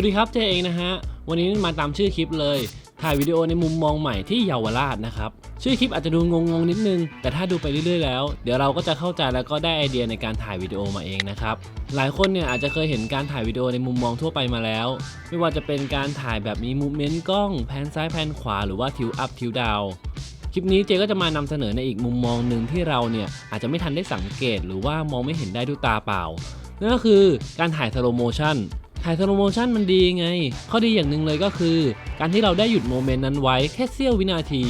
วัสดีครับเจเองนะฮะ วันนี้มาตามชื่อคลิปเลย ถ่ายวิดีโอในมุมมองใหม่ที่เยาวราชนะครับ ชื่อคลิปอาจจะดูงงๆนิดนึง แต่ถ้าดูไปเรื่อยๆแล้ว เดี๋ยวเราก็จะเข้าใจแล้วก็ได้ไอเดียในการถ่ายวิดีโอมาเองนะครับ หลายคนเนี่ยอาจจะเคยเห็นการถ่ายวิดีโอในมุมมองทั่วไปมาแล้ว ไม่ว่าจะเป็นการถ่ายแบบมีมูเมนต์กล้องแพนซ้ายแพนขวาหรือว่าทิวอัพทิวดาวคลิปนี้เจก็จะมานำเสนอในอีกมุมมองหนึ่งที่เราเนี่ยอาจจะไม่ทันได้สังเกต หรือว่ามองไม่เห็นได้ด้วยตาเปล่านั่นก็คือการถ่ายสโลโมชัน ถ่ายสโลโมชันมันดีไง ข้อดีอย่างหนึ่งเลยก็คือ การที่เราได้หยุดโมเมนต์นั้นไว้แค่เสี้ยววินาที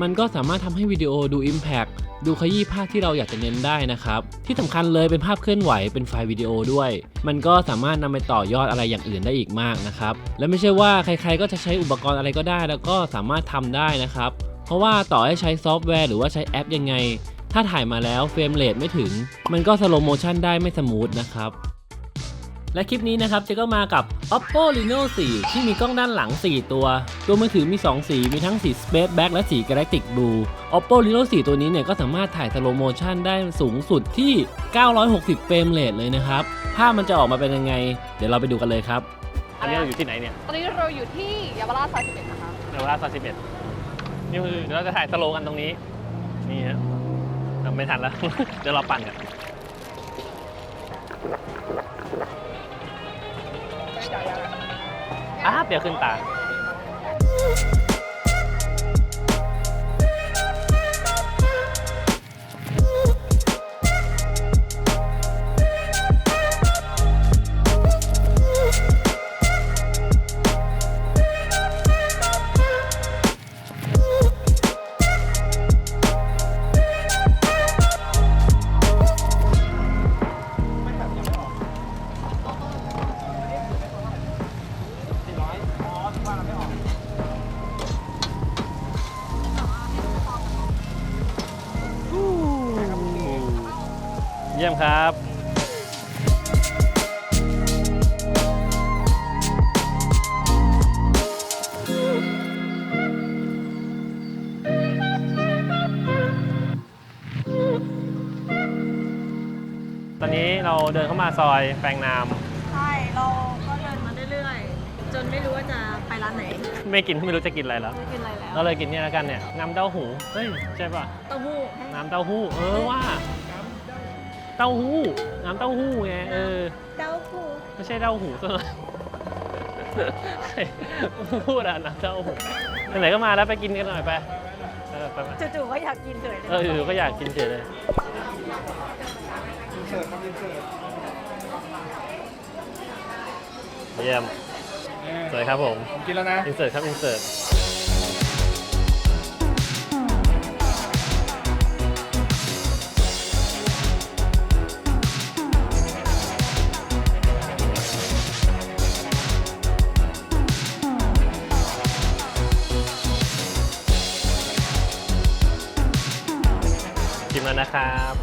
มันก็สามารถทำให้วิดีโอดู Impact ดูขยี้ภาพที่เราอยากจะเน้นได้นะครับ ที่สำคัญเลยเป็นภาพเคลื่อนไหวเป็นไฟล์วิดีโอด้วย มันก็สามารถนำไปต่อยอดอะไรอย่างอื่นได้อีกมากนะครับ และไม่ใช่ว่าใครๆก็จะใช้อุปกรณ์อะไรก็ได้ แล้วก็สามารถทำได้นะครับ เพราะว่าต่อให้ใช้ซอฟต์แวร์หรือว่าใช้แอปยังไง ถ้าถ่ายมาแล้วเฟรมเรทไม่ถึง มันก็สโลโมชันได้ไม่สมูทนะครับและคลิปนี้นะครับเจก็มากับ Oppo Reno 4 ที่มีกล้องด้านหลัง 4 ตัว ตัวมือถือมี 2 สี มีทั้งสี Space Back และสี Galactic Blue Oppo Reno 4 ตัวนี้เนี่ยก็สามารถถ่ายสโลโมชันได้สูงสุดที่ 960 เฟรมเรทเลยนะครับ ภาพมันจะออกมาเป็นยังไง เดี๋ยวเราไปดูกันเลยครับ อันนี้เราอยู่ที่ไหนเนี่ย ตอนนี้เราอยู่ที่เยาวราชซอย11นะคะในเวลาซอย11นี่คือเดี๋ยวเราจะถ่ายสโลกันตรงนี้ นี่ฮะ เราไม่ทันแล้ว เดี๋ยวเราปั่นกันอ้าเดี๋ยวขึ้นตา เยี่ยมครับตอนนี้เราเดินเข้ามาซอยแปลงนาม ใช่เราก็เดินมาเรื่อยๆ จนไม่รู้ว่าจะไปร้านไหนไม่กินไม่รู้จะกินอะไรแล้ว ไม่กินอะไรแล้วเราเลยกินเนี่ยแล้วกันเนี่ยน้ำเต้าหู้เฮ้ยใช่ป่ะเต้าหู้น้ำเต้าหู้เออว่า เต้าหู้ น้ำเต้าหู้ไงเออ เต้าหู้ไม่ใช่เต้าหู้ซะหน่อยพูดอะน้ำเต้าหู้ไหนๆก็มาแล้วไปกินกันหน่อยไปเออไปไปจู่ๆก็อยากกินเฉยเลยเอออยู่ก็อยากกินเฉยเลยเยี่ยมสวยครับผมผมกินแล้วนะอินเสิร์ตครับอินเสิร์ต นแล้วนะครับ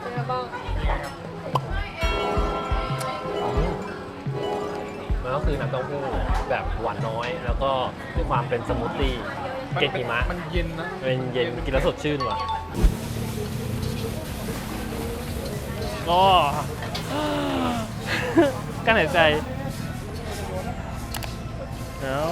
เป็นไงบ้างมันก็คือน้ำเต้าหู้แบบหวานน้อย แล้วก็มีความเป็นสมูทตี้เกล็ดหิมะมันเย็นนะเป็นเย็นกินแล้วสดชื่นว่ะก็กั้นหายใจแล้ว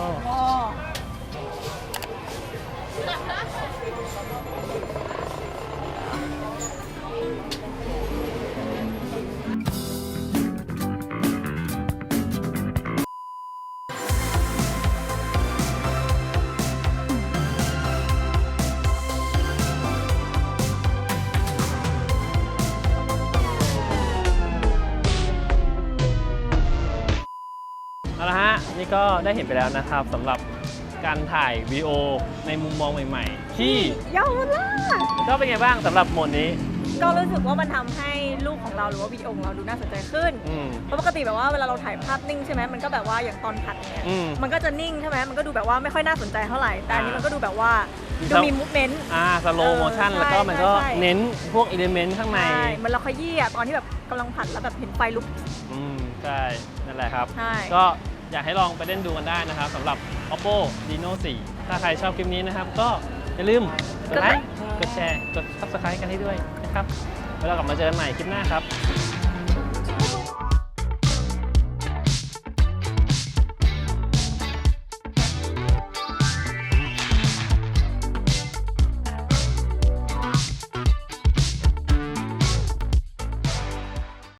นี่ก็ได้เห็นไปแล้วนะครับสำหรับการถ่ายวิดีโอในมุมมองใหม่ๆ ที่เยาวราชก็เป็นไงบ้างสำหรับโหมดนี้ ก็รู้สึกว่ามันทำให้รูปของเราหรือว่าวิดีโอของเราดูน่าสนใจขึ้น อืม เพราะปกติแบบว่าเวลาเราถ่ายภาพนิ่งใช่ไหมมันก็แบบว่าอย่างตอนผัดเนี่ย อืมมันก็จะนิ่งใช่ไหมมันก็ดูแบบว่าไม่ค่อยน่าสนใจเท่าไหร่ แต่อันนี้อ่ามัมันก็ดูแบบว่ามีดูทั้งมีมูฟเมนต์ อ่าสโลโมชั่นเออแล้วก็มันก็ใช่ใช่ เน้นพวกอิเลเมนต์ข้างใน ใช่เหมันเราขยี้อะตอนที่แบบกำลังผัดแล้วแบบเห็นไฟลุก อืมใช่ นั่นแหละครับ ใช่ ก็ อยากให้ลองไปเล่นดูกันได้นะครับสำหรับ oppo reno 4 ถ้าใครชอบคลิปนี้นะครับ ก็อย่าลืมกดไลค์กดแชร์ กด subscribe กันให้ด้วยนะครับ แล้วเรากลับมาเจอกันใหม่คลิปหน้าครับ